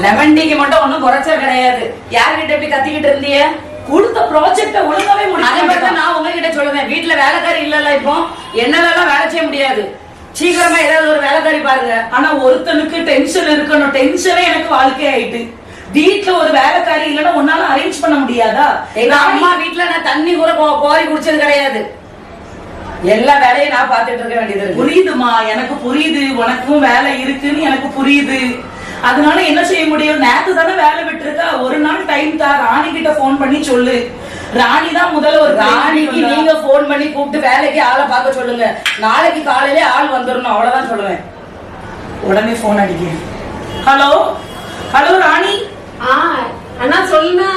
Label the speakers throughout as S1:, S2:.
S1: Lemon
S2: டீக்கு மட்டும் ஒண்ணும் குறைச்சல் கிடையாது. யார்கிட்ட போய் கத்திக்கிட்டு இருந்தீங்க
S1: கொடுத்த ப்ராஜெக்ட ஒழுங்காவே
S2: தான் நான் உங்ககிட்ட சொல்லுவேன். வீட்டுல வேலைக்காரி இல்லல்ல இப்போ. என்னால வேலை செய்ய முடியாது. சீக்கிரமா ஏதாவது ஒரு வேலைக்காரி பாருங்க.
S1: ஆனா ஒருத்தனுக்கு டென்ஷன் இருக்கணும். டென்ஷனே எனக்கு வாழ்க்கை ஆயிட்டு வீட்ல ஒரு வேலைக்காரி இல்லைன்னா உன்னால அரேஞ்ச் பண்ண முடியாதா?
S2: எங்க அம்மா வீட்டுல நான் தண்ணி கூட கோ- கோரி குடிச்சது கிடையாது. எல்லா வேலையும் நான் பார்த்துட்டு இருக்க வேண்டியது
S1: புரியுதுமா? எனக்கு புரியுது. உனக்கும் வேலை இருக்குன்னு எனக்கு புரியுது. அதனால என்ன செய்ய முடியும்? நேத்து தானே வேலை விட்டுருக்கா. ஒரு நாள் டைம் தா. ராணி கிட்ட போன் பண்ணி சொல்லு. ராணி தான் முதல்ல ஒரு
S2: ராணிக்கு நீங்க போன் பண்ணி கூப்பிட்டு வேலைக்கு ஆளை பார்க்க சொல்லுங்க. நாளைக்கு காலையிலே ஆள் வந்துடணும் அவ்வளவுதான் சொல்லுவேன்.
S1: உடனே போன் அடிக்கிறேன். ஹலோ ஹலோ ராணி?
S3: ஆ அண்ணா சொல்லுண்ணா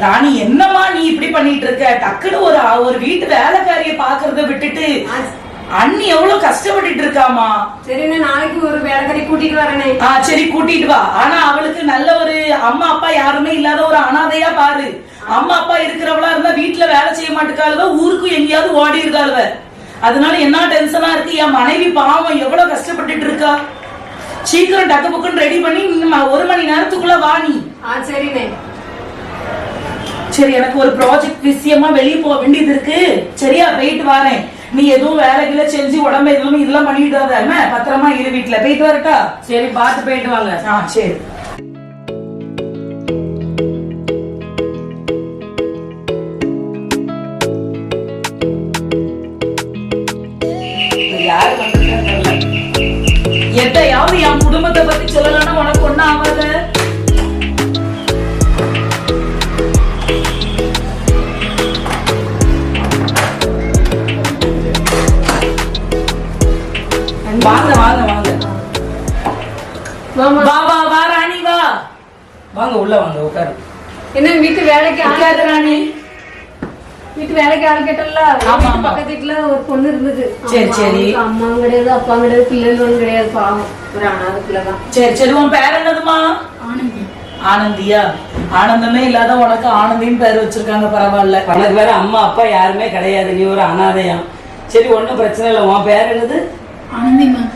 S1: ராணி என்னம்மா நீ இப்படி பண்ணிட்டு இருக்க? டக்குன்னு ஒரு ஒரு வீட்டு வேலைக்காரிய பாக்குறத விட்டுட்டு அண்ணி எவ்வளவு கஷ்டப்பட்டுட்டு இருக்காமா
S3: சரிண்ணா நாளைக்கு ஒரு வேலைக்காரி கூட்டிட்டு வரேனே.
S1: ஆ சரி கூட்டிட்டு வா. ஆனா அவளுக்கு நல்ல ஒரு அம்மா அப்பா யாருமே இல்லாத ஒரு அனாதையா பாரு. அம்மா அப்பா இருக்கிறவளா இருந்தா வீட்டுல வேலை செய்ய மாட்டுக்காளுவ ஊருக்கு எங்கேயாவது ஓடி இருக்காளுவ. அதனால என்ன டென்ஷனா இருக்கு? என் மனைவி பாவம் எவ்வளவு கஷ்டப்பட்டுட்டு இருக்கா? சீக்கிரம் டக்கு புக்குன்னு ரெடி பண்ணி ஒரு மணி நேரத்துக்குள்ள வா நீ.
S3: ஆ சரிண்ணே.
S1: சரி எனக்கு ஒரு ப்ராஜெக்ட் விஷயமா வெளியே போக வேண்டியது இருக்கு. சரியா போயிட்டு வரேன். நீ எதுவும் வேலைகளை செஞ்சு உடம்பு எதுவும் இதெல்லாம் பண்ணிட்டு பத்திரமா இரு வீட்டுல. போயிட்டு வரட்டா?
S2: சரி பார்த்து போயிட்டு வாங்க.
S1: ஆ சரி. எதையாவது என் குடும்பத்தை பத்தி சொல்லலன்னா உனக்கு ஆமா.
S3: பக்கத்து வீட்டுல ஒரு பொண்ணு இருந்தது.
S1: சரி, சரி.
S3: அம்மாவும் கிடையாது அப்பாவும் கிடையாது பிள்ளைகளும் கிடையாது பாவம். ஒரு அனாதை பிள்ளைதான்.
S1: சரி சரி. உன் பேர் என்னதுமா ஆனந்தியா? ஆனந்தமே இல்லாத உனக்கு ஆனந்தின்னு பேர் வச்சிருக்காங்க பரவாயில்ல.
S2: உனக்கு வேற அம்மா அப்பா யாருமே கிடையாது. நீ ஒரு அனாதையம். சரி ஒண்ணும் பிரச்சனை இல்லை. உன் பேர் என்னது?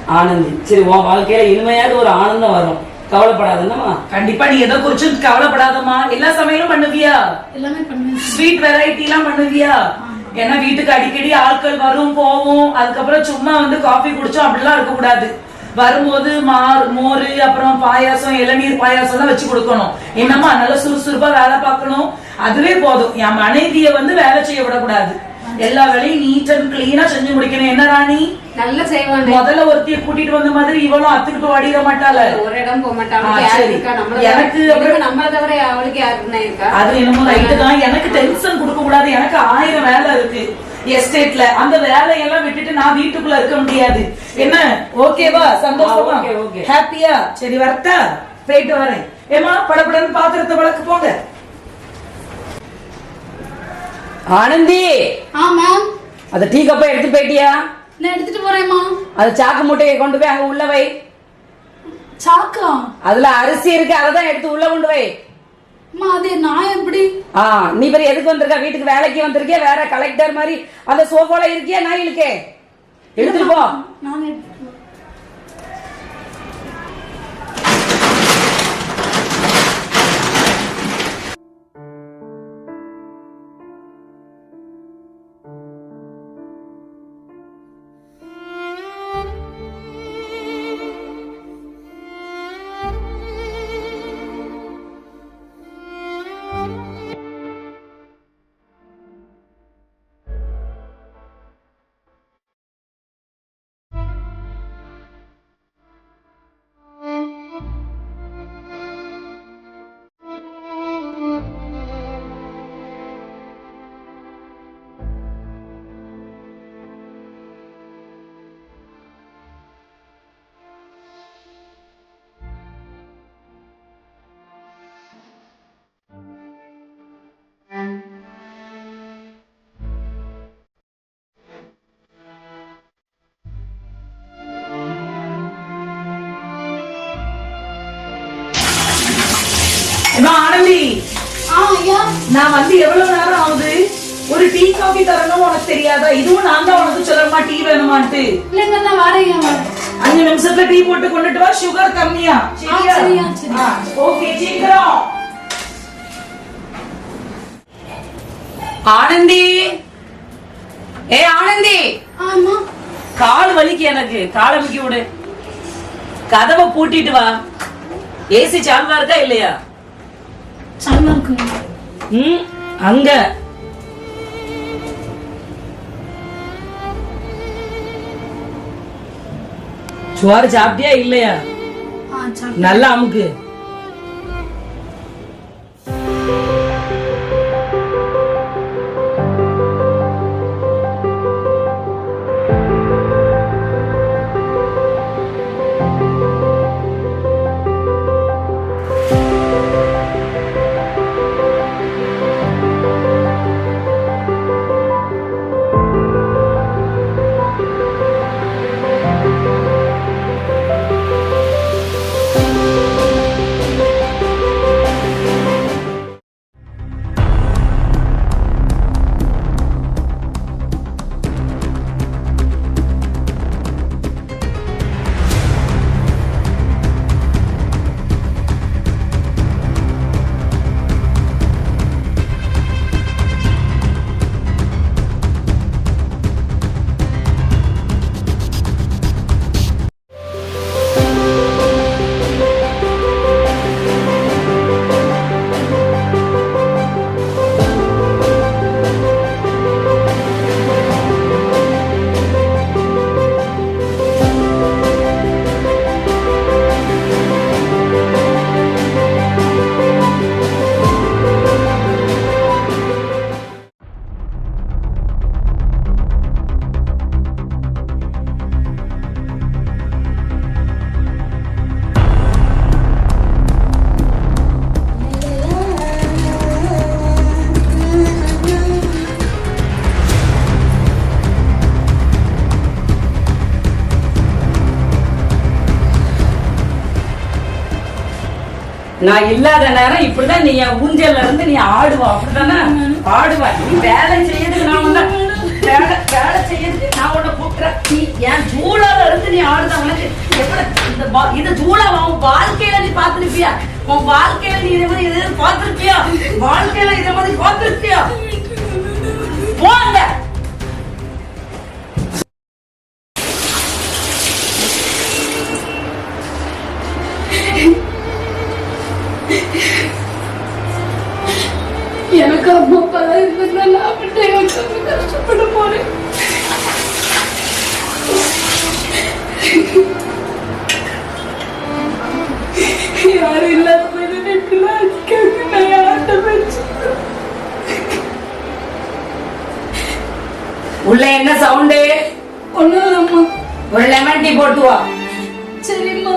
S2: ஆனந்தி. சரி உன் வாழ்க்கையில இனிமையாவது ஒரு ஆனந்தம் வரும். கவலைப்படாதுன்னமா
S1: கண்டிப்பா நீ எதை குறிச்சும் கவலைப்படாதம்மா. எல்லா சமையலும் பண்ணுவியா?
S4: எல்லாமே பண்ணுவேன்
S1: ஸ்வீட் வெரைட்டி எல்லாம் பண்ணுவியா? ஏன்னா வீட்டுக்கு அடிக்கடி ஆட்கள் வரும் போவும். அதுக்கப்புறம் சும்மா வந்து காஃபி குடிச்சோம். அப்படிலாம் இருக்க கூடாது வரும்போது மார் மோர் அப்புறம் பாயாசம் இளநீர் பாயாசம் எல்லாம் வச்சு கொடுக்கணும். என்னம்மா நல்லா சுறுசுறுப்பா வேலை பார்க்கணும். அதுவே போதும். என் மனைவிய வந்து வேலை செய்ய விடக்கூடாது. எல்லா வேலையும் நீட் அண்ட் கிளீனா செஞ்சு முடிக்கணும். என்ன ராணி?
S3: நல்லா செய்வாங்க
S1: முதல்ல ஒருத்திய கூட்டிட்டு வந்த மாதிரி இவளும் அத்துக்கிட்டு ஓடிட மாட்டாள.
S3: ஒரு இடம் போக மாட்டாங்க
S1: எனக்கு
S3: நம்மள தவிர அவளுக்கு யாருக்குன்னா இருக்கா?
S1: அது என்னமோ ரைட்டு தான். எனக்கு டென்ஷன் கொடுக்க கூடாது. எனக்கு ஆயிரம் வேலை இருக்கு. எஸ்டேட்ல அந்த வேலையெல்லாம் விட்டுட்டு நான் வீட்டுக்குள்ள இருக்க முடியாது. என்ன? ஓகேவா சந்தோஷமா. ஹாப்பியா சரி வரட்டா? போயிட்டு வரேன். ஏமா படபடன்னு பாத்திரத்தை வளர்க்க போங்க.
S2: ஆனந்தி!
S4: ஆ மேம்
S2: அந்த டீ கப்பை எடுத்து போயிட்டியா?
S4: நான் எடுத்துட்டு போறேம்மா.
S2: அந்த சாக்கு மூட்டையை கொண்டு போய் அங்க உள்ள வை.
S4: சாக்கா?
S2: அதுல அரிசி இருக்கு அதை தான் எடுத்து உள்ள கொண்டு வை.
S4: அது நான் எப்படி?
S2: ஆ நீ பேர் எதுக்கு வந்திருக்க? வீட்டுக்கு வேலைக்கு வந்திருக்கியா? வேற கலெக்டர் மாதிரி அந்த சோஃபால இருக்கியா நான் இழுக்கே எடுத்துட்டு போ.
S4: நான் எடுத்துட்டு
S1: நான் வந்து எவ்வளவு நேரம் ஆகுது? ஒரு டீ காபி தரணும் உனக்கு தெரியாதா? இதுவும் நான் தான் உனக்கு சொல்லணுமா டீ வேணுமான்ட்டு?
S4: இல்லைங்க நான் வரேன்
S1: அஞ்சு நிமிஷத்துல டீ போட்டு கொண்டுட்டு வா சுகர் கம்மியா. சரியா
S4: சரியா, சரி.
S1: ஓகே சீக்கிரம்.
S2: ஆனந்தி. ஏ ஆனந்தி.
S4: ஆமா
S2: கால் வலிக்கு எனக்கு. காலை அமுக்கி விடு. கதவை பூட்டிட்டு வா. ஏசி சால்வா இருக்கா இல்லையா?
S4: நல்லா இருக்குங்க
S2: ம் அங்க. சோறு சாப்பிட்டியா இல்லையா? நல்லா அமுக்கு. நான் இல்லாத நேரம் இப்படிதான் நீ என் ஊஞ்சல்ல இருந்து நீ ஆடுவா அப்படிதானே ஆடுவா. நீ வேலை செய்யறதுக்கு நான் உன்னை வேலை வேலை செய்யறதுக்கு நான் உன்னை கூப்பிடுறேன். நீ என் ஜூலால இருந்து நீ ஆடுத உனக்கு? எப்படி இந்த இந்த ஜூலா உன் வாழ்க்கையில நீ பார்த்திருப்பியா? உன் வாழ்க்கையில நீ இதை மாதிரி எதாவது பார்த்திருப்பியா? வாழ்க்கையில இதை மாதிரி பார்த்திருப்பியா? போங்க உள்ள என்ன சவுண்டு?
S4: ஒண்ணும் அம்மா.
S2: ஒரு லெமன் டீ போட்டு வா.
S4: சரிம்மா.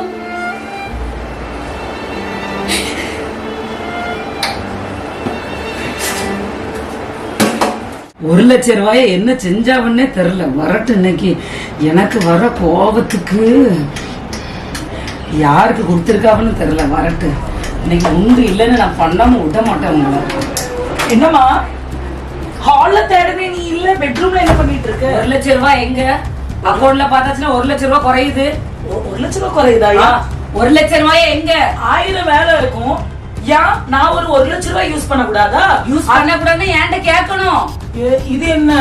S2: ஒரு லட்சம் ரூபாய என்ன செஞ்சாவன்னே தெரியல. வரட்டு இன்னைக்கு. எனக்கு வர கோபத்துக்கு யாருக்கு கொடுத்துருக்காவன்னு தெரியல வரட்டு. இன்னைக்கு உண்டு இல்லைன்னு நான் பண்ணாம விட மாட்டேன் உங்களை.
S1: என்னம்மா? ஹால்ல இல்ல பெட்ரூம்ல என்ன பண்ணிட்டு இருக்க?
S2: ஒரு லட்சம் ரூபாய் எங்க? அக்கௌண்ட்ல பார்த்தாச்சுன்னா ஒரு லட்சம் ரூபாய் குறையுது.
S1: ஒரு லட்சம் ரூபாய் குறையுதாயா
S2: ஒரு லட்சம் ரூபாய் எங்க?
S1: ஆயிரம் வேலை இருக்கும். ஏன் நான் ஒரு ஒரு லட்சம் ரூபாய் யூஸ் பண்ண கூடாதா
S2: யூஸ் பண்ணக்கூடாதுன்னு என்கிட்ட கேட்கணும்.
S1: ஏ- இது என்ன?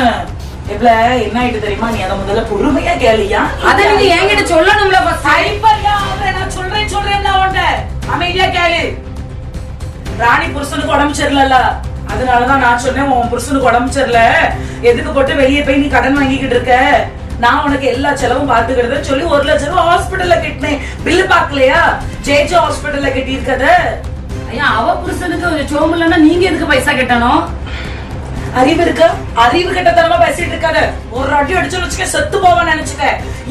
S1: எவ்வள என்ன ஆயிட்டு தெரியுமா? நீ அதை முதல்ல பொறுமையா கேளியா
S2: அத நீங்க என்கிட்ட சொல்லணும்ல
S1: அவரை நான் சொல்றேன் சொல்றேன் நான் உன்ட்ட அமைதியா கேளு. ராணி புருஷனுக்கு உடம்பு சரியில்ல அதனாலதான் நான் சொன்னேன் உன் புருஷனுக்கு உடம்பு சரியில்ல. எதுக்கு போட்டு வெளியே போய் நீ கடன் வாங்கிக்கிட்டு இருக்க? நான் உனக்கு எல்லா செலவும் பாத்துக்கிறத சொல்லி ஒரு லட்சம் ரூபாய் ஹாஸ்பிட்டல்ல கட்டினேன். பில்லு பாக்கலையா ஜேஜே ஹாஸ்பிட்டல்ல கட்டி இருக்கத
S2: ஐயா அவ புருஷனுக்கு சோம்பு இல்லைன்னா நீங்க எதுக்கு பைசா கட்டணும்?
S1: அறிவு இருக்க? அறிவு கட்டத்தனமா பேசிட்டு இருக்காத. ஒரு அடி அடிச்சு வச்சுக்க செத்து போவான்னு நினைச்சுக்க.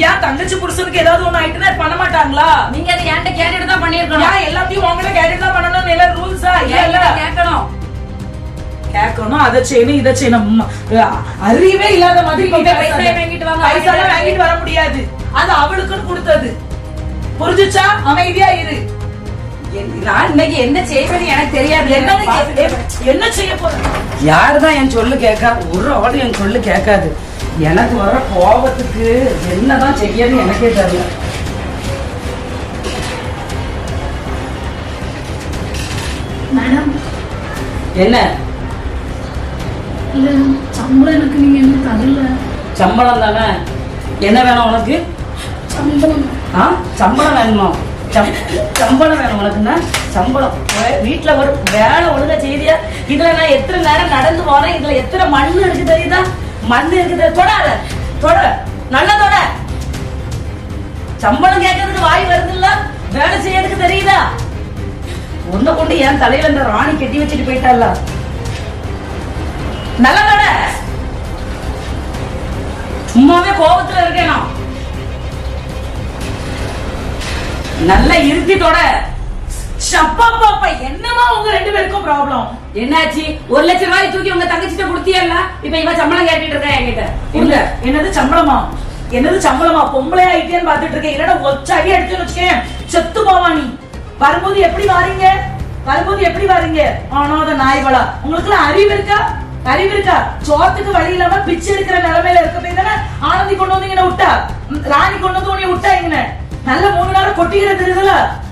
S1: ஏன் தங்கச்சி புருஷனுக்கு ஏதாவது ஒண்ணு ஆயிட்டுனா பண்ண மாட்டாங்களா?
S2: நீங்க அதை என்கிட்ட கேட்டுட்டு தான் பண்ணிருக்கணும்
S1: எல்லாத்தையும் உங்ககிட்ட கேட்டுட்டு தான் பண்ணணும் இல்ல ரூல்ஸா இல்ல
S2: கேட்கணும்.
S1: கேட்கணும் அதை செய்யணும் இதை செய்யணும். அறிவே இல்லாத மாதிரி.
S2: வாங்கிட்டு
S1: வர முடியாது. அது அவளுக்குன்னு கொடுத்தது. புரிஞ்சுச்சா? அமைதியா இரு.
S2: நான் இன்னைக்கு என்ன செய்வேன்னு எனக்கு தெரியாது.
S1: என்ன செய்ய போற?
S2: யாருதான் என் சொல்லு கேட்கா? ஒரு ஆள் என் சொல்லு கேட்காது. எனக்கு வர கோபத்துக்கு என்னதான் செய்யன்னு எனக்கே தெரியல.
S4: மேடம்.
S2: என்ன?
S4: இல்ல சம்பளம் எனக்கு நீங்க என்ன தரல.
S2: சம்பளம் தானே? என்ன வேணும் உனக்கு?
S4: சம்பளம்.
S2: ஆ? சம்பளம் வேணுமா? சம்- சம்பளம் வேணும் உனக்குன்னா சம்பளம். வே- வீட்ல ஒரு வேலை ஒழுங்கா செய்தியா? இதுல நான் எத்தனை நேரம் நடந்து போறேன்? இதுல எத்தனை மண்ணு இருக்கு தெரியுதா? மண்ணு இருக்கு தெரியுதா? தொடாத. தொட. நல்லா தொட. சம்பளம் கேட்கறதுக்கு வாய் வருதுல்ல? வேலை செய்யறதுக்கு தெரியுதா? உன்னை கொண்டு என் தலையில இந்த ராணி கட்டி வச்சுட்டு போயிட்டால நல்ல தொட சும்மாவே கோபத்துல இருக்கேன் நான். நல்லா இருத்திட்டோட
S1: சப்பாப்பாப்பா என்னமா உங்க ரெண்டு பேருக்கும் ப்ராப்ளம்
S2: என்னாச்சு? ஒரு லட்சம் ரூபாய் தூக்கி உங்க தங்கச்சிட்ட கொடுத்தியல்ல? இப்ப இவ சம்பளம் கேட்டுட்டு இருக்கா என்கிட்ட?
S1: இல்ல என்னது சம்பளமா? என்னது சம்பளமா? பொம்பளை ஆயிட்டேன்னு பாத்துட்டு இருக்கேன். இல்லடா ஒச்சாடி அடிச்சுன்னு வச்சுக்கேன். செத்து போவா நீ. வரும்போது எப்படி வாரீங்க? வரும்போது எப்படி வாரீங்க? ஆனாத நாய்வளா உங்களுக்கு அறிவு இருக்கா? அறிவு இருக்கா? சோத்துக்கு வழி இல்லாம பிச்சை எடுக்கிற நிலைமையில இருக்க தானே ஆனந்தி கொண்டு வந்து இங்க விட்டா ராணி கொண்டு வந்து உன்னை விட்டா இங்க நல்ல மூணு நாள் கொட்டிக்கிற தெரியுதுல?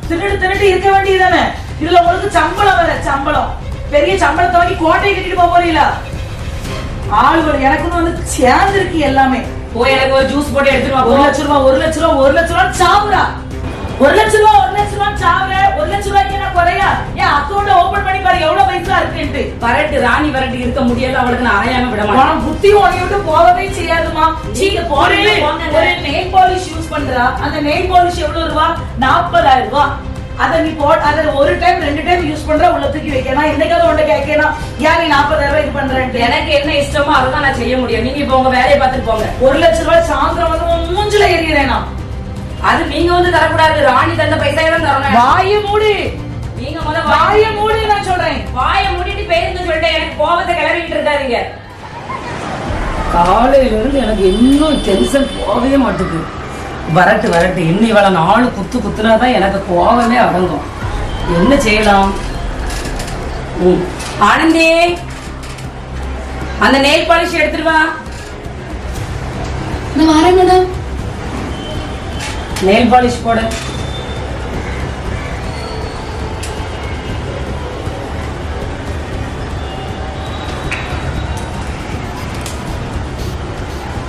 S1: திருட்டு திருட்டு இருக்க வேண்டியதுதானே இதுல உங்களுக்கு சம்பளம் வேற சம்பளம். பெரிய சம்பளத்தை வாங்கி கோட்டை கட்டிட்டு போக போறீங்களா? ஆளுகள் எனக்குன்னு வந்து சேர்ந்து இருக்கு எல்லாமே.
S2: போய் எனக்கு ஒரு ஜூஸ் போட்டு எடுத்துட்டு வா
S1: ஒரு. லட்ச ரூபா ஒரு லட்ச ரூபா ஒரு லட்ச ரூபா சாவுறா ஒரு லட்ச ரூபா ஒரு லட்ச ரூபா சாவுற ஒரு லட்ச ரூபாய்க்கு என்ன குறையா? ஏன் அக்கௌண்ட் ஓபன் பண்ணி பாரு எவ்வளவு பைசா இருக்குன்ட்டு.
S2: வரட்டு ராணி வரட்டு இருக்க முடியல அவளுக்கு நான் அலையாம விட மாட்டேன்.
S1: புத்தி உன்னை விட்டு போகவே செய்யாதுமா
S2: நீங்க போறீங்க.
S1: ஒரு நெயில் பாலிஷ் யூஸ் பண்றா. அந்த நெயில் பாலிஷ் எவ்வளவு ரூபா? நாற்பதாயிரம் ரூபாய் அத நீ போ அத ஒரு டைம் ரெண்டு டைம் யூஸ் பண்ற உள்ள தூக்கி வைக்கணும் என்னைக்காவது உன்ட்ட கேட்கணும் ஏன் நீ நாற்பதாயிரம் ரூபாய் இது பண்றேன்ட்டு?
S2: எனக்கு என்ன இஷ்டமோ அதை நான் செய்ய முடியும். நீங்க இப்ப உங்க வேலையை பார்த்துட்டு போங்க.
S1: ஒரு லட்ச ரூபாய் சாயந்தரம் வந்து மூஞ்சில நான்
S2: அது நீங்க வந்து தரக்கூடாது. ராணி தந்த பைசா தான் தரணும்.
S1: வாய மூடு.
S2: நீங்க முத
S1: வாய மூடு நான் சொல்றேன்.
S2: வாய மூடிட்டு பேருந்து சொல்லிட்டு எனக்கு கோபத்தை கிளறிட்டு இருக்காதீங்க. காலையில இருந்து எனக்கு இன்னும் டென்ஷன் போகவே மாட்டுது. வரட்டு வரட்டு. இன்னும் இவளை நாலு குத்து குத்துனாதான் எனக்கு கோவமே அடங்கும். என்ன செய்யலாம்? ம். ஆனந்தி அந்த நெயில் பாலிஷ் எடுத்துட்டு வா.
S4: நான் வரேன் மேடம்.
S2: நெயில் பாலிஷ் போடு.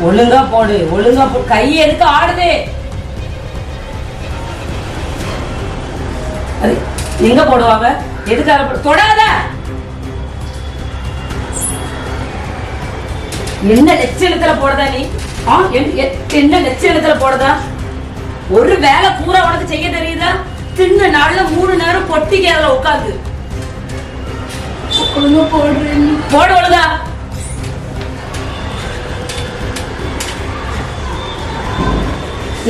S2: ஒழுங்கா போடு ஒழுங்கா போ கை எதுக்கு ஆடுது? அது எங்க போடுவாங்க எதுக்காக தொடாத! என்ன லட்சணத்துல போடுதா நீ? ஆ என்ன லட்சணத்துல போடுதா? ஒரு வேலை பூரா உனக்கு செய்ய தெரியுதா? தின்ன நாள்ல மூணு நேரம் பொட்டிக்கு அதுல உட்காந்து. போடு. ஒழுங்கா.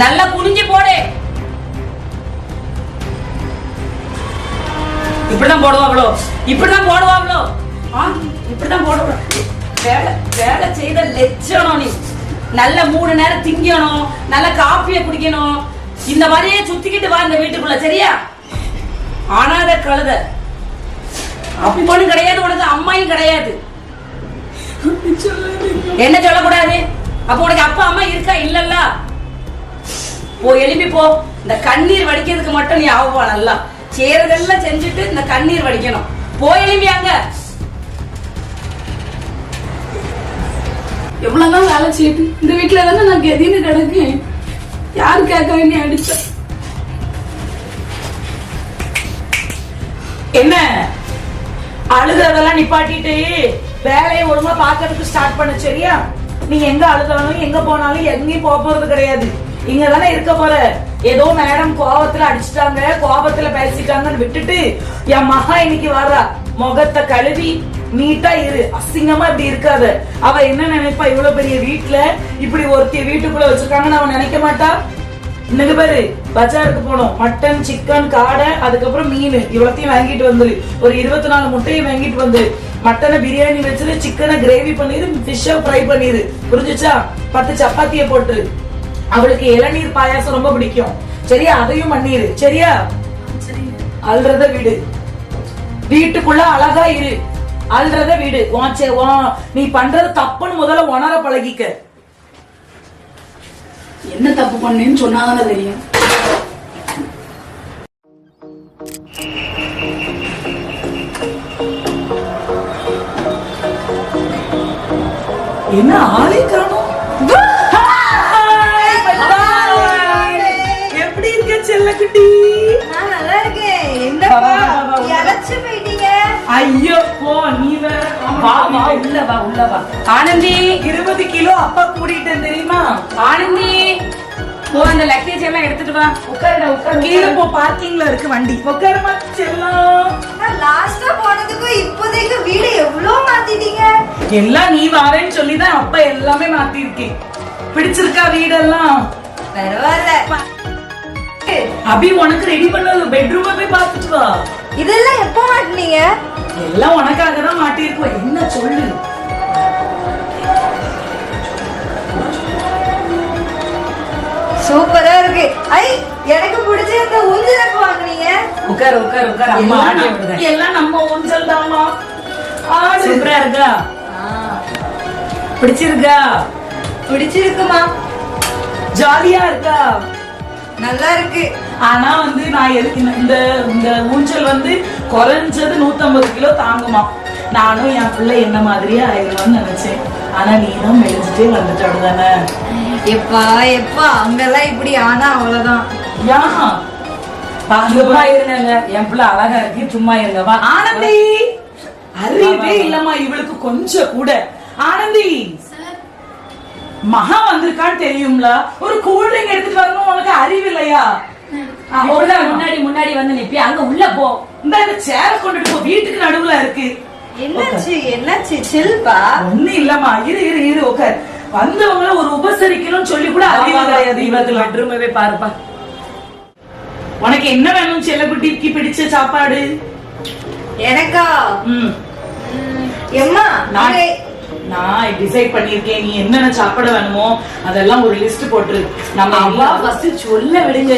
S2: நல்லா குனிஞ்சு போடு. இப்படிதான் போடுவாங்களோ? இப்படிதான் போடுவாங்களோ? இப்படிதான் போடுவாங்களோ வேலை வேலை செய்த லட்சணம் நீ. நல்ல மூணு நேரம் திங்கணும் நல்ல காப்பியை குடிக்கணும் இந்த மாதிரியே சுத்திக்கிட்டு வா இந்த வீட்டுக்குள்ள சரியா? ஆனாத கழுத. அப்பனும் கிடையாது உனக்கு அம்மாயும் கிடையாது. என்ன சொல்லக்கூடாது? அப்ப உனக்கு அப்பா அம்மா இருக்கா? இல்லல்ல. போ எழுப்பி போ. இந்த கண்ணீர் வடிக்கிறதுக்கு மட்டும் நீ ஆகுவா நல்லா. செய்யறதெல்லாம் செஞ்சுட்டு இந்த கண்ணீர் வடிக்கணும். போ எழுப்பி அங்க.
S4: எவ்வளவுதான் வேலை செய்யுது இந்த வீட்டுல தானே நான் கெதின்னு கிடக்கேன். யாரு கேட்க அடிச்ச?
S1: என்ன? அழுகிறதெல்லாம் நிப்பாட்டிட்டு வேலையை ஒழுங்கா பாக்குறதுக்கு ஸ்டார்ட் பண்ண சரியா? நீ எங்க அழுதாலும் எங்க போனாலும் எங்கேயும் போக போறது கிடையாது. இங்க தானே இருக்க போற. ஏதோ மேடம் கோவத்துல அடிச்சிட்டாங்க கோவத்துல பேசிட்டாங்கன்னு விட்டுட்டு என் மகா இன்னைக்கு வர்றா. முகத்தை கழுவி நீட்டா இரு. அசிங்கமா இப்படி இருக்காத. அவ என்ன நினைப்பா? இவ்வளவு பெரிய வீட்டுல இப்படி ஒருத்திய வீட்டுக்குள்ள வச்சிருக்காங்கன்னு அவன் நினைக்க மாட்டா? இன்னைக்கு பாரு பஜாருக்கு போனோம். மட்டன் சிக்கன் காடை அதுக்கப்புறம் மீன். இவ்வளத்தையும் வாங்கிட்டு வந்துரு. ஒரு இருபத்தி நாலு முட்டையும் வாங்கிட்டு வந்து. மட்டனை பிரியாணி வச்சிரு சிக்கனை கிரேவி பண்ணிரு ஃபிஷ்ஷை ஃப்ரை பண்ணிரு. புரிஞ்சுச்சா? பத்து சப்பாத்தியை போட்டு. அவளுக்கு இளநீர் பாயாசம் ரொம்ப பிடிக்கும். சரியா? அதையும் பண்ணிரு. சரியா? அல்றத விடு. வீட்டுக்குள்ள அழகா இரு. அல்றத விடு. நீ பண்றது தப்புன்னு முதல்ல உணர பழகிக்க.
S4: என்ன தப்பு பண்ணேன்னு சொன்னாதானே தெரியும்.
S1: என்ன ஆளே?
S2: வா வா உள்ள வா உள்ள வா. ஆனந்தி.
S1: இருபது கிலோ அப்பா கூட்டிட்டேன் தெரியுமா?
S2: ஆனந்தி. போ அந்த லக்கேஜ் எல்லாம் எடுத்துட்டு வா. உட்காருடா உட்காரு
S1: கீழே போ பார்க்கிங்ல இருக்கு வண்டி. உட்காருமா செல்லம்.
S5: நான் லாஸ்டா போனதுக்கும் இப்போதைக்கு வீடு எவ்வளவு மாத்திட்டீங்க?
S1: எல்லாம் நீ வாரேன்னு சொல்லி தான் அப்பா எல்லாமே மாத்திருக்கேன் பிடிச்சிருக்கா வீடெல்லாம்?
S5: பரவாயில்ல.
S1: அபி உனக்கு ரெடி பண்ண பெட்ரூம் போய் பார்த்துட்டு வா.
S5: இதெல்லாம் எப்போ மாட்டினீங்க?
S1: எல்லாம்
S5: ஐ எனக்கு பிடிச்ச இந்த ஊஞ்சல் எப்போ வாங்குனீங்க.
S2: உட்காரு உட்காரு உட்காரு. அம்மா
S1: எல்லாம்
S2: ஆட்டி
S1: நம்ம-
S2: விடுறேன்
S1: எல்லாம் நம்ம ஊஞ்சல் தாமா ஆடு.
S2: சூப்பரா இருக்கா?
S1: பிடிச்சிருக்கா?
S5: பிடிச்சிருக்குமா?
S1: ஜாலியா இருக்கா?
S5: நல்லா இருக்கு.
S1: ஆனா வந்து நான் இந்த- இந்த இந்த ஊஞ்சல் வந்து குறைஞ்சது 150 கிலோ தாங்குமா. நானும் என் பிள்ளை என்ன மாதிரியே ஆயிடுவான்னு நினைச்சேன். ஆனா நீ தான் மெலிஞ்சிட்டே வந்துட்ட அப்படிதானே
S5: எப்பா எப்பா அங்கெல்லாம் இப்படி ஆனா அவ்வளவுதான்.
S1: ஏன்
S2: சும்மா இருங்க என் பிள்ளை அழகா இருக்கு சும்மா இருங்க வா.
S1: ஆனந்தி! அறிவே இல்லம்மா இவளுக்கு கொஞ்சம் கூட. ஆனந்தி! மகா வந்திருக்கான்னு தெரியும்ல. ஒரு கூல் ட்ரிங்க் எடுத்துட்டு வரணும் உனக்கு அறிவு இல்லையா?
S2: முன்னாடி முன்னாடி வந்து நிப்பி. அங்க உள்ள போ.
S1: இந்த சேர கொண்டுட்டு போ. வீட்டுக்கு நடுவுல இருக்கு.
S5: என்னாச்சு என்னாச்சு சில்பா
S1: ஒண்ணு இல்லம்மா. இரு இரு இரு உட்கார். வந்தவங்கள ஒரு உபசரிக்கணும்னு சொல்லி கூட அறிவு கிடையாது இவத்துல
S2: பெட்ரூமே பாருப்பா.
S1: உனக்கு என்ன வேணும் செல்லக்குட்டிக்கு பிடிச்ச சாப்பாடு?
S5: எனக்கா?
S1: ம்.
S5: எம்மா
S1: நான் நான் டிசைட் பண்ணிருக்கேன் நீ என்னென்ன சாப்பிட வேணுமோ அதெல்லாம் ஒரு லிஸ்ட் போட்டுரு. நம்ம
S2: அம்மா ஃபர்ஸ்ட் சொல்ல விடுங்க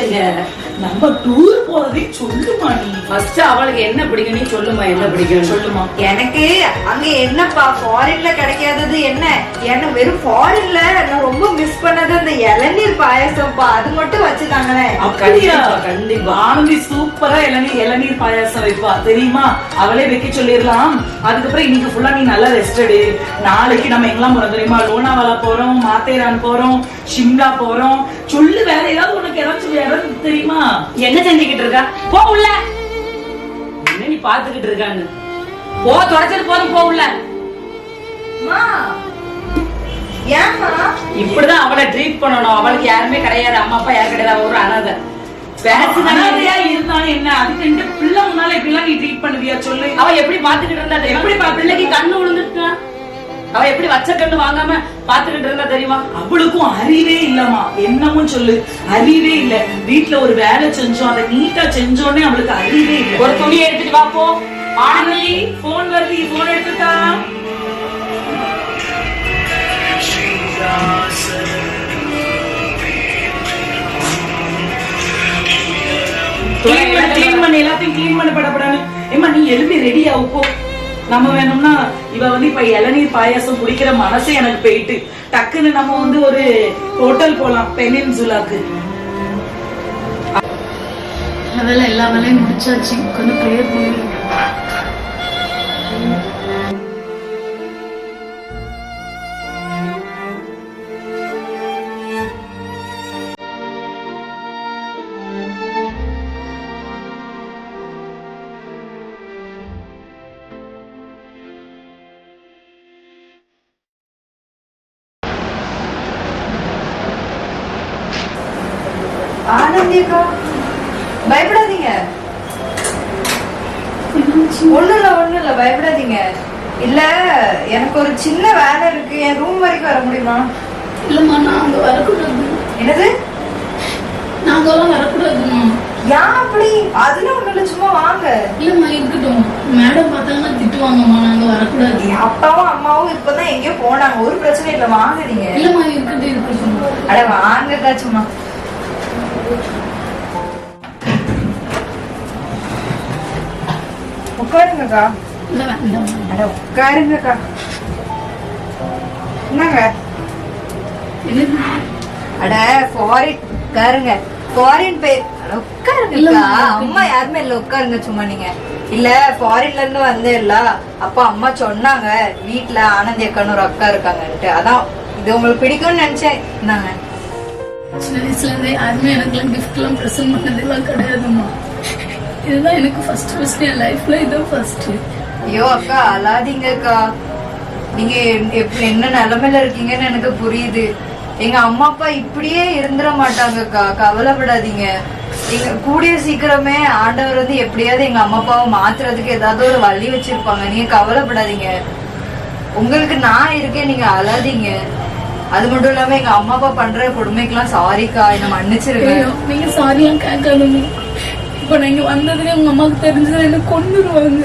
S1: நம்ம டூர் போறதே சொல்லுமா நீ?
S2: ஃபர்ஸ்ட் அவளுக்கு என்ன பிடிக்கும்? நீ சொல்லுமா என்ன பிடிக்கும்?
S1: சொல்லுமா.
S5: எனக்கு அங்க என்னப்பா ஃபாரின்ல கிடைக்காதது என்ன? எனக்கு வெறும் ஃபாரின்ல நான் ரொம்ப மிஸ் பண்ணது அந்த இளநீர் பாயாசம்ப்பா. அது மட்டும் வச்சுதாங்களேன்
S1: அப்படியா?
S2: கண்டிப்பா, கண்டிப்பா.
S1: ஆனந்தி சூப்பரா இளநீர் இளநீர் பாயாசம் வைப்பா. தெரியுமா? அவளே வைக்க சொல்லிடலாம். அதுக்கப்புறம் இன்னைக்கு ஃபுல்லா நீ நல்லா ரெஸ்ட் எடு. நாளைக்கு நம்ம எங்கெல்லாம் போறோம் தெரியுமா? லோனாவாலா போறோம் மாத்தேரான் போறோம் ஷிம்லா போறோம். சொல்லு வேற ஏதாவது உனக்கு ஏதாச்சும் இடம் தெரியுமா?
S2: என்ன செஞ்சுக்கிட்டு இருக்கா? போ உள்ள. என்ன நீ பாத்துக்கிட்டு இருக்கான்னு? போ தொடச்சது போதும் போ உள்ள. இப்படிதான் அவளை ட்ரீட் பண்ணணும். அவளுக்கு யாருமே கிடையாது. அம்மா அப்பா யாரும் கிடையாது. ஒரு அனாதை. பேசுதானே
S1: அனாதையா இருந்தாலும் என்ன? அதுக்கு ரெண்டு பிள்ளை முன்னால இப்படிலாம் நீ ட்ரீட் பண்ணுவியா? சொல்லு.
S2: அவ எப்படி பாத்துக்கிட்டு இருந்தா எப்படி பிள்ளைக்கு கண்ணு விழுந்துருக்கா அவ எப்படி வச்ச கண்ணு வாங்காம பாத்துக்கிட்டு இருந்தா தெரியுமா?
S1: அவளுக்கும் அறிவே இல்லம்மா. என்னமும் சொல்லு. அறிவே இல்ல. வீட்ல ஒரு வேலை செஞ்சோம். அதை நீட்டா செஞ்சோடனே அவளுக்கு அறிவே இல்ல.
S2: ஒரு துணி எடுத்துட்டு வா போ.
S1: ஆனந்தி போன் வருது. போன் எடுத்துட்டா கிளீன் பண்ண எல்லாத்தையும் கிளீன் பண்ண படப்படான்னு ஏமா நீ எழுப்பி ரெடி போ நம்ம வேணும்னா இவ வந்து இப்ப இளநீர் பாயாசம் குடிக்கிற மனசு எனக்கு போயிட்டு. டக்குன்னு நம்ம வந்து ஒரு ஹோட்டல் போலாம் பெனின்சுலாக்கு.
S4: அதெல்லாம் எல்லா வேலையும் முடிச்சாச்சு. கொஞ்சம் ப்ரேயர்
S5: பண்ணி இல்ல எனக்கு ஒரு சின்ன வேலை இருக்கு. என் ரூம் வரைக்கும் வர முடியுமா?
S4: இல்லம்மா நான் அங்க வரக்கூடாது.
S5: என்னது?
S4: நாங்கெல்லாம் வரக்கூடாதுமா
S5: ஏன் அப்படி? அதுல ஒண்ணு இல்ல சும்மா வாங்க.
S4: இல்லம்மா இருக்கட்டும். மேடம் பார்த்தாங்கன்னா திட்டுவாங்கம்மா நாங்க வரக்கூடாது.
S5: அப்பாவும் அம்மாவும் இப்பதான் எங்கேயோ போனாங்க. ஒரு பிரச்சனை இல்ல வாங்க நீங்க
S4: இல்லம்மா இருக்கட்டும் இருக்கட்டும்.
S5: அட வாங்கக்கா சும்மா. உட்காருங்கக்கா உட்காருங்கக்கா என்னங்க
S4: எனக்கு
S5: அட ஃபாரின் உட்காருங்க ஃபாரின் அட உட்காருங்கக்கா அம்மா யாருமே இல்ல உட்காருங்க சும்மா நீங்க இல்ல ஃபாரின்ல இருந்து வந்தேன்ல அப்ப அம்மா சொன்னாங்க வீட்ல ஆனந்தி அக்கான்னு ஒரு அக்கா இருக்காங்கன்ட்டு அதான் இது உங்களுக்கு பிடிக்கும்னு நினைச்சேன் இந்தாங்க
S4: சின்ன வயசுல இருந்தே யாருமே gift எல்லாம் ப்ரெசென்ட் பண்ணதெல்லாம் கிடையாதும்மா இதுதான் எனக்கு ஃபர்ஸ்ட் ஃபர்ஸ்ட் என் லைஃப்ல இதுதான் ஃபர்ஸ்ட்
S5: ஐயோ அக்கா அழாதீங்கக்கா நீங்க எப்படி என்ன நிலைமையில இருக்கீங்கன்னு எனக்கு புரியுது. எங்க அம்மா அப்பா இப்படியே இருந்துட மாட்டாங்கக்கா கவலைப்படாதீங்க. எங்க கூடிய சீக்கிரமே ஆண்டவர் வந்து எப்படியாவது எங்க அம்மா அப்பாவை மாத்துறதுக்கு ஏதாவது ஒரு வழி வச்சிருப்பாங்க. நீங்க கவலைப்படாதீங்க. உங்களுக்கு நான் இருக்கேன் நீங்க அழாதீங்க. அது மட்டும் இல்லாம எங்க அம்மா அப்பா பண்ற கொடுமைக்கெல்லாம் சாரிக்கா. என்ன மன்னிச்சிருங்க.
S4: நீங்க சாரிலாம் கேட்காதீங்க. இப்போ நான் இங்க வந்ததுக்கு உங்க அம்மாவுக்கு தெரிஞ்சதை என்ன கொண்டுருவாங்க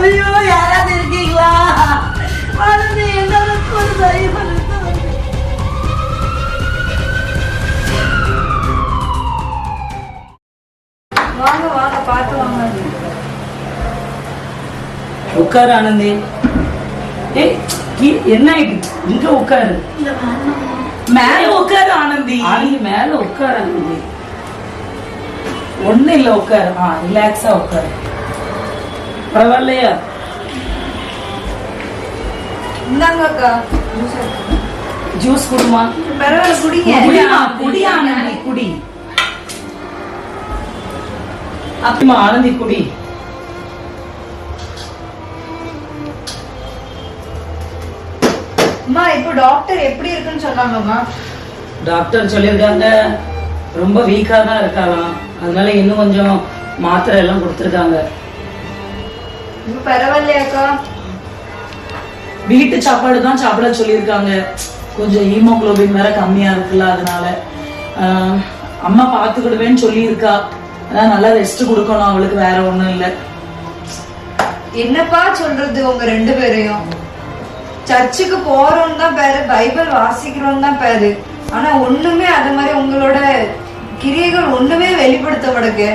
S2: ஐயோ யாராவது இருக்கீங்களா? ஆனந்தி என்னோட ஒரு சரி பண்ணுங்க
S5: வாங்க வாங்க பார்த்து வாங்க.
S2: உட்காரு ஆனந்தி. ஏய் என்ன ஆயிட்டு இங்க உட்காரு. மேல உட்காரு ஆனந்தி. ஆனந்தி மேல உட்காரு ஆனந்தி. ஒண்ணு இல்ல உட்காரு. ஆ ரிலாக்ஸா உட்காரு. பரவாயில்லையா?
S5: இந்தாங்க அக்கா
S2: ஜூஸ் குடுமா?
S5: பரவாயில்ல குடிங்க.
S2: குடியா? குடி ஆனந்தி குடி. அப்புறமா ஆனந்தி குடி.
S5: அம்மா இப்போ டாக்டர் எப்படி இருக்குன்னு சொன்னாங்கம்மா?
S2: டாக்டர் சொல்லியிருக்காங்க. ரொம்ப வீக்கா தான் இருக்காராம் அதனால இன்னும் கொஞ்சம் மாத்திரை எல்லாம் கொடுத்துருக்காங்க.
S5: பரவாயில்லையாக்கா
S1: வீட்டு சாப்பாடு தான் சாப்பிட சொல்லியிருக்காங்க. கொஞ்சம் ஹீமோகுளோபின் வேற கம்மியா இருக்குல்ல அதனால. அம்மா பாத்துக்கிடுவேன்னு சொல்லியிருக்கா. அதான் நல்லா ரெஸ்ட் கொடுக்கணும் அவளுக்கு வேற ஒண்ணும் இல்லை.
S5: என்னப்பா சொல்றது உங்க ரெண்டு பேரையும்? சர்ச்சுக்கு போறோம் தான் பேரு பைபிள் வாசிக்கிறோம் தான் பேரு. ஆனா ஒண்ணுமே அது மாதிரி உங்களோட கிரியைகள் ஒண்ணுமே வெளிப்படுத்த மாட்டேங்க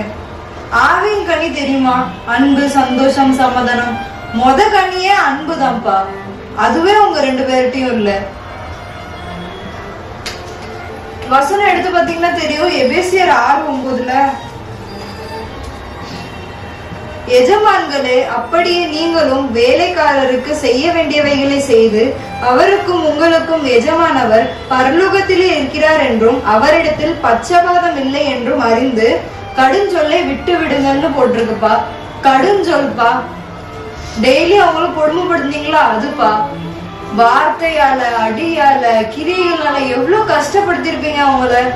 S5: ஆவின் கனி தெரியுமா? அன்பு சந்தோஷம் சமாதானம். மொத கனியே அன்பு தான்ப்பா. அதுவே உங்க ரெண்டு பேர்கிட்டயும் இல்ல. வசனம் எடுத்து பாத்தீங்கன்னா தெரியும். எபேசியர் ஆறு ஒன்பதுல எஜமான்களே அப்படியே நீங்களும் வேலைக்காரருக்கு செய்ய வேண்டியவைகளை செய்து அவருக்கும் உங்களுக்கும் எஜமானவர் பரலோகத்திலே இருக்கிறார் என்றும் அவரிடத்தில் பச்சபாதம் இல்லை என்றும் அறிந்து கடுஞ்சொல்லை விட்டு விடுங்கன்னு போட்டிருக்குப்பா. கடுஞ்சொல்பா. டெய்லி அவங்கள கொடுமைப்படுத்தீங்களா அதுப்பா. வார்த்தையால அடியால கிரியைகளால எவ்வளவு கஷ்டப்படுத்திருப்பீங்க அவங்கள?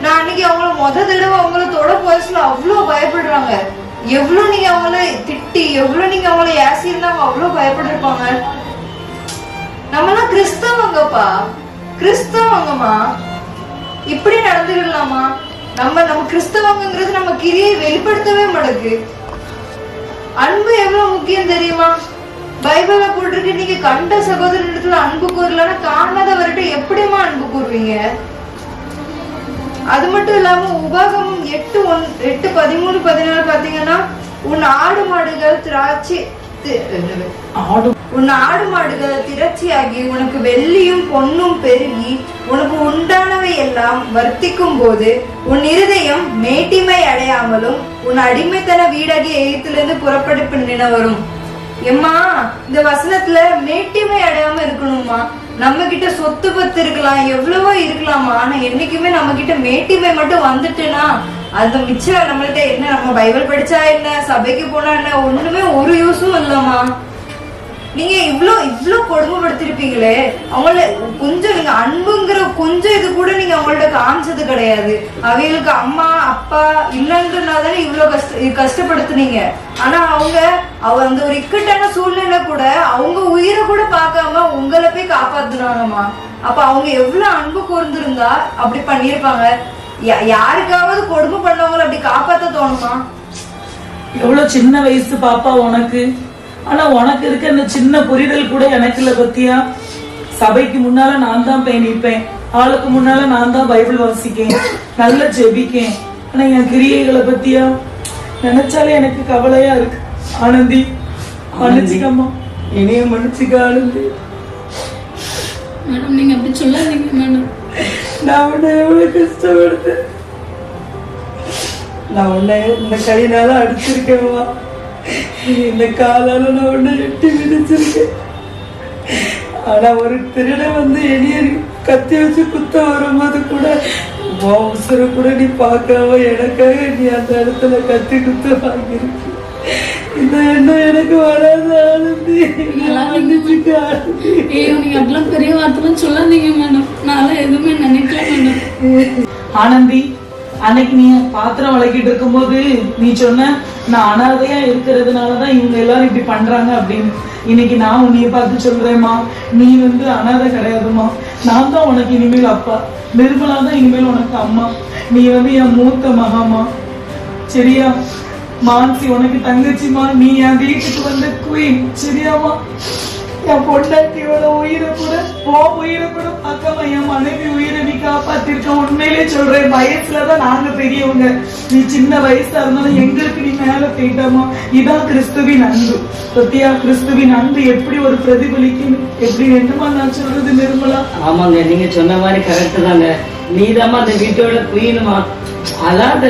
S5: நான் அன்னைக்கு அவங்கள மொத தடவை அவங்கள தொட போயிடுச்சுல அவ்வளவு பயப்படுறாங்க. எவ்வளவு நீங்க அவங்கள திட்டி எவ்வளவு நீங்க அவங்கள ஏசிருந்தா அவங்க அவ்வளவு பயப்பட்டிருப்பாங்க? நம்மலாம் கிறிஸ்தவங்கப்பா. கிறிஸ்தவங்கம்மா. இப்படி நடந்துக்கலாமா நம்ம நம்ம கிறிஸ்தவங்கிறது நம்ம கிரியை வெளிப்படுத்தவே மாட்டேங்குது. அன்பு எவ்வளவு முக்கியம் தெரியுமா? பைபிள போட்டிருக்கு நீங்க கண்ட சகோதரனிடத்துல அன்பு கூறலன்னா காணாதவர்கிட்ட எப்படிம்மா அன்பு கூறுவீங்க? அது மட்டும் இல்லாம உபாகமம் எட்டு ஒன் எட்டு பதிமூணு பதினாலு பாத்தீங்கன்னா உன் ஆடு மாடுகள் திராட்சை
S1: ஆடு
S5: உன் ஆடு மாடுகள் திரட்சியாகி உனக்கு வெள்ளியும் பொன்னும் பெருகி உனக்கு உண்டானவை எல்லாம் வர்த்திக்கும் போது உன் இருதயம் மேட்டிமை அடையாமலும் உன் அடிமைத்தன வீடாகிய எகிப்திலிருந்து புறப்படுப்பு நினைவரும் எம்மா இந்த வசனத்துல மேட்டிமை அடையாம இருக்கணுமா நம்ம கிட்ட சொத்து பத்து இருக்கலாம் எவ்வளவோ இருக்கலாமா ஆனா என்னைக்குமே நம்ம கிட்ட மேட்டிமை மட்டும் வந்துட்டுனா அது மிச்சம் நம்மள்ட்ட என்ன? நம்ம பைபிள் படிச்சா என்ன? சபைக்கு போனா என்ன? ஒண்ணுமே ஒரு யூஸும் இல்லம்மா நீங்க இவ்ளோ இவ்ளோ கொடுமைப்படுத்திருப்பீங்களே. அவங்கள கொஞ்சம் நீங்க அன்புங்கிற கொஞ்சம் இது கூட நீங்க அவங்கள்ட்ட காமிச்சது கிடையாது. அவங்களுக்கு அம்மா அப்பா இல்லைன்றனா தானே இவ்வளோ கஷ்ட இது கஷ்டப்படுத்துனீங்க. ஆனா அவங்க அவ அந்த ஒரு இக்கட்டான சூழ்நிலை கூட அவங்க உயிரை கூட பார்க்காம உங்களை போய் காப்பாத்துனாங்கம்மா. அப்ப அவங்க எவ்வளவு அன்பு கூர்ந்திருந்தா அப்படி பண்ணியிருப்பாங்க? யாருக்காவது கொடுமை பண்ணவங்கள அப்படி காப்பாத்த தோணுமா?
S1: எவ்வளவு சின்ன வயசு பாப்பா உனக்கு. ஆனா உனக்கு இருக்க அந்த சின்ன புரிதல் கூட எனக்கு இல்ல பத்தியா? சபைக்கு முன்னால நான் தான் போய் நிப்பேன் ஆளுக்கு முன்னால நான் தான் பைபிள் வாசிக்கேன். நல்ல ஜெபிக்கேன். ஆனா என் கிரியைகளை பத்தியா? நினைச்சாலே எனக்கு கவலையா இருக்கு. ஆனந்தி மன்னிச்சுக்கம்மா. இனிய மன்னிச்சுக்க ஆனந்தி.
S4: மேடம் நீங்க அப்படி சொல்லாதீங்க மேடம்.
S1: நான் உன்னை எவ்வளவு கஷ்டப்படுத்தேன் நான் உன்னை இந்த கையினால அடிச்சிருக்கேம்மா இந்த காலால நான் உன்னை எட்டி மிதிச்சிருக்கேன். ஆனா ஒரு திருட வந்து எளிய கத்தி வச்சு குத்த வரும்போது கூட உசுர கூட நீ பார்க்காம எனக்காக நீ அந்த இடத்துல கத்தி குத்த வாங்கியிருக்க இந்த எண்ணம் எனக்கு வராது ஆனந்தி. நான்
S4: ஐயோ நீங்க அப்படிலாம் பெரிய வார்த்தைலாம் சொல்லாதீங்க மேடம். நான்லாம் எதுவுமே நினைக்கல மேடம்.
S1: ஆனந்தி அன்னைக்கு நீ பாத்திரம் விளக்கிட்டு இருக்கும்போது நீ சொன்ன நான் அனாதையா இருக்கிறதுனாலதான் இவங்க எல்லாரும் இப்படி பண்றாங்க அப்படின்னு. இன்னைக்கு நான் உன்னைய பார்த்து சொல்றேம்மா. நீ வந்து அனாதை கிடையாதும்மா. நான் தான் உனக்கு இனிமேல் அப்பா. நிர்மலா தான் இனிமேல் உனக்கு அம்மா. நீ வந்து என் மூத்த மகாமா சரியா? மான்சி உனக்கு தங்கச்சிமா நீ என் வீட்டுக்கு வந்த குயின் சரியாமா என் பொண்டாட்டியோட உயிரை கூட உன் உயிரை கூட பார்க்காம என் மனைவி உயிரை நீ காப்பாத்திருக்க உண்மையிலே சொல்றேன் வயசுலதான் நாங்க பெரியவங்க நீ சின்ன வயசா இருந்தாலும் எங்களுக்கு நீ மேல போயிட்டாமா இதான் கிறிஸ்துவின் அன்பு சத்தியா கிறிஸ்துவின் அன்பு எப்படி ஒரு பிரதிபலிக்கும் எப்படி என்னமா நான் சொல்றது நிர்மலா
S2: ஆமாங்க நீங்க சொன்ன மாதிரி கரெக்ட் தாங்க நீதாம்மா அந்த வீட்டோட குயினுமா அழாத